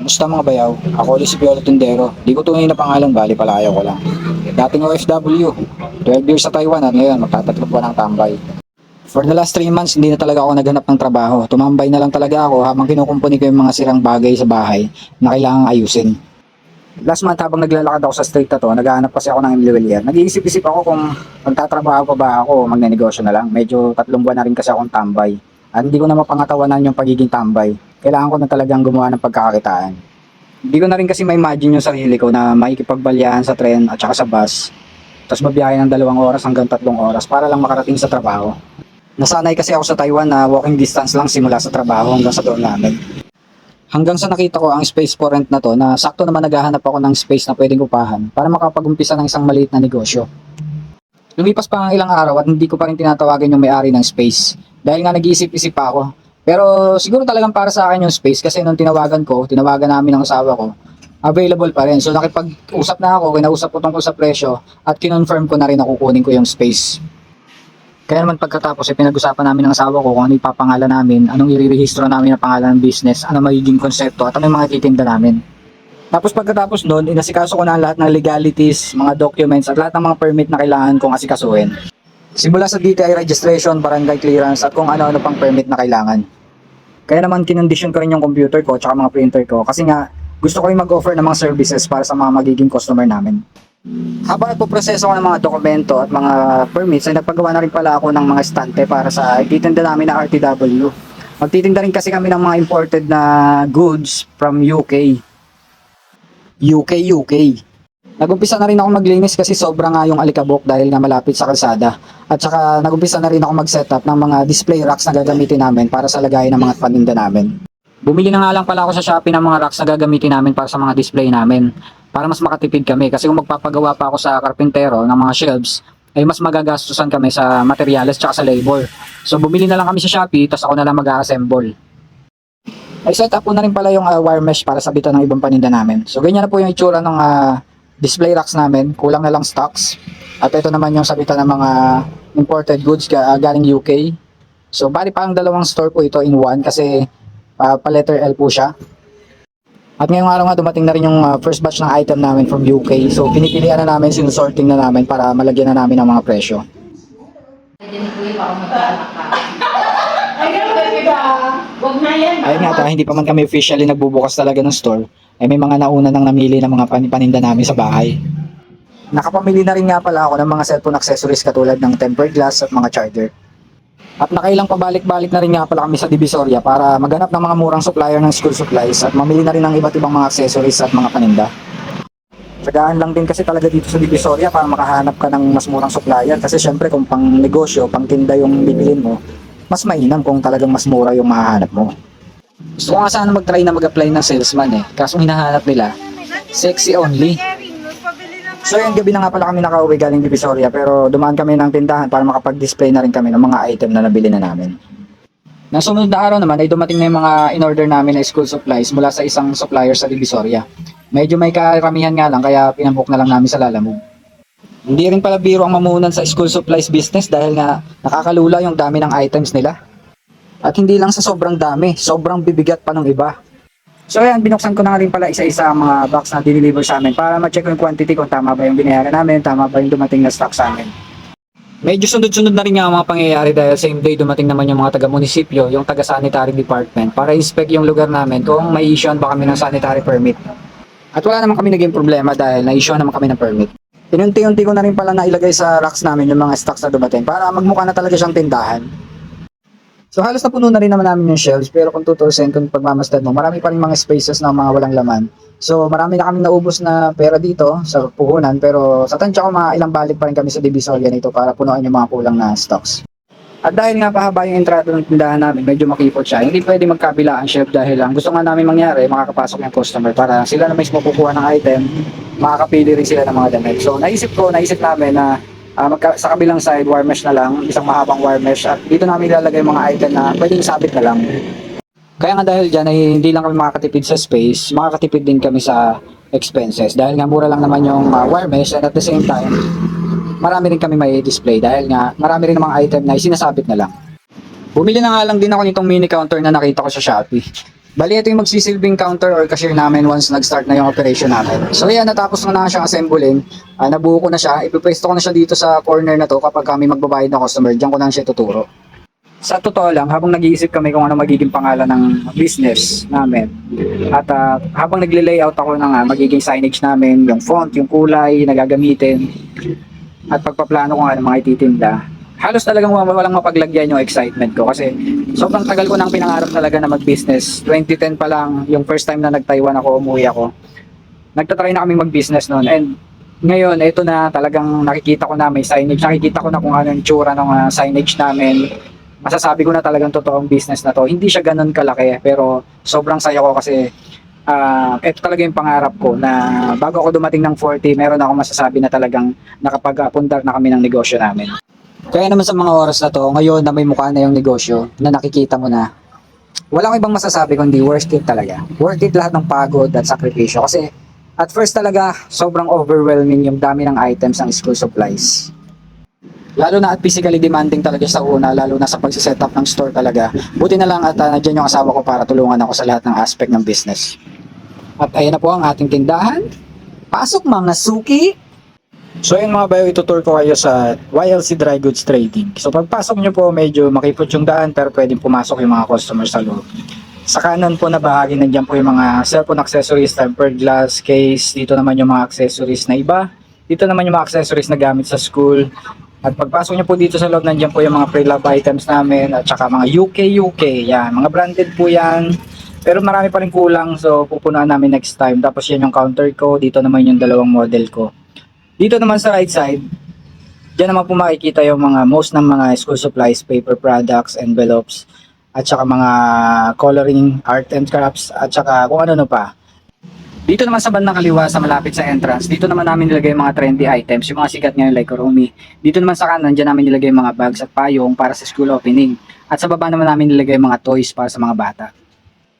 Kumusta mga bayaw? Ako ulit si Piolo Tindero. Di ko tunay na pangalan, bali palayo ko lang. Dating OFW, 12 years sa Taiwan at ngayon magtatatlong buwan ng tambay. For the last 3 months, hindi na talaga ako naghanap ng trabaho. Tumambay na lang talaga ako habang kinukumpuni ko yung mga sirang bagay sa bahay na kailangang ayusin. Last month habang naglalakad ako sa street na to, naghahanap kasi ako ng Emily Nag-iisip-isip ako kung magtatrabaho pa ba ako o magnenegosyo na lang. Medyo tatlong buwan na rin kasi akong tambay. At hindi ko na mapangatawanan yung pagiging tambay. Kailangan ko na talagang gumawa ng pagkakakitaan. Hindi ko na rin kasi ma-imagine yung sarili ko na makikipagbalyahan sa tren at saka sa bus. Tapos mabiyahe ng dalawang oras hanggang tatlong oras para lang makarating sa trabaho. Nasanay kasi ako sa Taiwan na walking distance lang simula sa trabaho hanggang sa doon namin. Hanggang sa nakita ko ang space for rent na to na sakto naman naghahanap ako ng space na pwedeng upahan para makapag-umpisa ng isang maliit na negosyo. Lumipas pa ang ilang araw at hindi ko pa rin tinatawagan yung may-ari ng space dahil nga nag-iisip-isip pa ako. Pero siguro talagang para sa akin yung space kasi nung tinawagan ko, tinawagan namin ng asawa ko, available pa rin. So nakipag-usap na ako, kinausap ko tungkol sa presyo at kinonfirm ko na rin na kukunin ko yung space. Kaya naman pagkatapos ay pinag-usapan namin ng asawa ko kung ano ipapangalan namin, anong irirehistro namin na pangalan ng business, ano magiging konsepto at ano yung mga titinda namin. Tapos pagkatapos noon, inasikaso ko na lahat ng legalities, mga documents at lahat ng mga permit na kailangan kong asikasuhin. Simula sa DTI registration, barangay clearance at kung ano-ano pang permit na kailangan. Kaya naman kinondisyon ko rin yung computer ko at mga printer ko kasi nga gusto ko rin mag-offer ng mga services para sa mga magiging customer namin. Habang nagpo-proseso ako ng mga dokumento at mga permits, ay nagpagawa na rin pala ako ng mga estante para sa ititinda namin na RTW. Magtitinda rin kasi kami ng mga imported na goods from UK. UK, UK. Nagumpisa na rin ako maglinis kasi sobra nga yung alikabok dahil nga malapit sa kalsada. At saka nagumpisa na rin ako mag-setup ng mga display racks na gagamitin namin para sa lagayan ng mga paninda namin. Bumili na nga lang pala ako sa Shopee ng mga racks na gagamitin namin para sa mga display namin para mas makatipid kami kasi kung magpapagawa pa ako sa karpintero ng mga shelves ay mas magagastusan kami sa materyales tsaka sa labor. So bumili na lang kami sa Shopee tapos ako na lang mag-assemble. Ay set up ko na rin pala yung uh, wire mesh para sabitan ng ibang paninda namin. So ganyan na po yung itsura ng ah, display racks namin. Kulang na lang stocks. At ito naman yung sabitan ng mga imported goods ga- ah, galing UK. So bali parang dalawang store po ito in one kasi ah, pa letter L po siya. At ngayong araw nga dumating na rin yung ah, first batch ng item namin from UK. So pinipilian na namin, sinusorting na namin para malagyan na namin ng mga presyo. Ayun nga, dahil hindi pa man kami officially nagbubukas talaga ng store, ay may mga nauna nang namili ng mga pan- paninda namin sa bahay. Nakapamili na rin nga pala ako ng mga cellphone accessories katulad ng tempered glass at mga charger. At nakailang pabalik-balik na rin nga pala kami sa Divisoria para maghanap ng mga murang supplier ng school supplies at mamili na rin ng iba't ibang mga accessories at mga paninda. Tsagaan lang din kasi talaga dito sa Divisoria para makahanap ka ng mas murang supplier kasi syempre kung pang negosyo, pang tinda yung bibilin mo, mas mainam kung talagang mas mura yung mahahanap mo. Gusto ko nga sana mag-try na mag-apply ng salesman eh. Kaso hinahanap nila, sexy only. So yung gabi na nga pala kami nakauwi galing Divisoria pero dumaan kami ng tindahan para makapag-display na rin kami ng mga item na nabili na namin. Nasunod na araw naman ay dumating na yung mga in-order namin na school supplies mula sa isang supplier sa Divisoria. Medyo may karamihan nga lang kaya pinambook na lang namin sa Lalamove. Hindi rin pala biro ang mamunan sa school supplies business dahil nga nakakalula yung dami ng items nila. At hindi lang sa sobrang dami, sobrang bibigat pa ng iba. So ayan, binuksan ko na rin pala isa-isa ang mga box na dineliver sa amin para ma-check yung quantity kung tama ba yung binayaran namin, tama ba yung dumating na stock sa amin. Medyo sunod-sunod na rin nga ang mga pangyayari dahil same day dumating naman yung mga taga-munisipyo, yung taga-sanitary department para inspect yung lugar namin kung may issue ba kami ng sanitary permit. At wala naman kami naging problema dahil na-issue naman kami ng permit. Inunti-unti ko na rin pala nailagay sa racks namin yung mga stocks na dumating para magmukha na talaga siyang tindahan. So halos napuno na rin naman namin yung shelves pero kung tutusin kung pagmamasdan mo, marami pa rin mga spaces na mga walang laman. So marami na kami naubos na pera dito sa puhunan pero sa tansya ko mga ilang balik pa rin kami sa Divisoria nito para punuan yung mga kulang na stocks. At dahil nga pahaba yung entrada ng tindahan namin, medyo makipot siya. Hindi pwede magkabila ang shelf dahil lang gusto nga namin mangyari, makakapasok yung customer para sila na mismo kukuha ng item, makakapili rin sila ng mga damit. So naisip ko, naisip namin na magka- sa kabilang side, wire mesh na lang, isang mahabang wire mesh at dito namin ilalagay mga item na pwedeng sabit na lang. Kaya nga dahil dyan ay hindi lang kami makakatipid sa space, makakatipid din kami sa expenses dahil nga mura lang naman yung ah, wire mesh and at the same time marami rin kami may display dahil nga marami rin namang item na isinasabit na lang. Bumili na nga lang din ako nitong mini counter na nakita ko sa Shopee. Bali, ito yung magsisilbing counter or cashier namin once nag-start na yung operation namin. So yan, natapos ko na siyang assemblein. Ah, nabuo ko na siya. Ipipwesto ko na siya dito sa corner na to kapag kami magbabayad ng customer. Diyan ko na siya tuturo. Sa totoo lang, habang nag-iisip kami kung ano magiging pangalan ng business namin, at ah, habang nagle-layout ako ng ah, magiging signage namin, yung font, yung kulay na gagamitin, at pagpaplano ko nga ng mga ititinda, halos talagang wa- walang mapaglagyan yung excitement ko kasi sobrang tagal ko nang pinangarap talaga na mag-business. 2010 pa lang, yung first time na nag-Taiwan ako, umuwi ako. Nagtatry na kaming mag-business noon and ngayon, ito na talagang nakikita ko na may signage. Nakikita ko na kung ano yung tsura ng ah, signage namin. Masasabi ko na talagang totoong business na to. Hindi siya ganun kalaki pero sobrang saya ko kasi ah ito talaga yung pangarap ko na bago ako dumating ng 40, meron ako masasabi na talagang nakapag-apundar na kami ng negosyo namin. Kaya naman sa mga oras na to, ngayon na may mukha na yung negosyo, na nakikita mo na, walang ibang masasabi kundi worth it talaga. Worth it lahat ng pagod at sakripisyo. Kasi at first talaga, sobrang overwhelming yung dami ng items ng school supplies. Lalo na at physically demanding talaga sa una, lalo na sa pagsiset up ng store talaga. Buti na lang at uh, nandiyan yung asawa ko para tulungan ako sa lahat ng aspect ng business. At ayan na po ang ating tindahan. Pasok mga suki! So yun mga bayo, itutur ko kayo sa YLC Dry Goods Trading. So pagpasok nyo po, medyo makipot yung daan pero pwedeng pumasok yung mga customers sa loob. Sa kanan po na bahagi, nandiyan po yung mga cellphone accessories, tempered glass, case. Dito naman yung mga accessories na iba. Dito naman yung mga accessories na gamit sa school. At pagpasok nyo po dito sa loob, nandiyan po yung mga pre-love items namin at saka mga UK-UK. Yan, mga branded po yan. Pero marami pa rin kulang so pupunuan namin next time. Tapos yan yung counter ko. Dito naman yung dalawang model ko. Dito naman sa right side, Diyan naman po makikita yung mga most ng mga school supplies, paper products, envelopes, at saka mga coloring, art and crafts, at saka kung ano-ano pa. Dito naman sa bandang kaliwa, sa malapit sa entrance, dito naman namin nilagay mga trendy items, yung mga sikat ngayon like Kurumi. Dito naman sa kanan, dyan namin nilagay mga bags at payong para sa school opening. At sa baba naman namin nilagay mga toys para sa mga bata.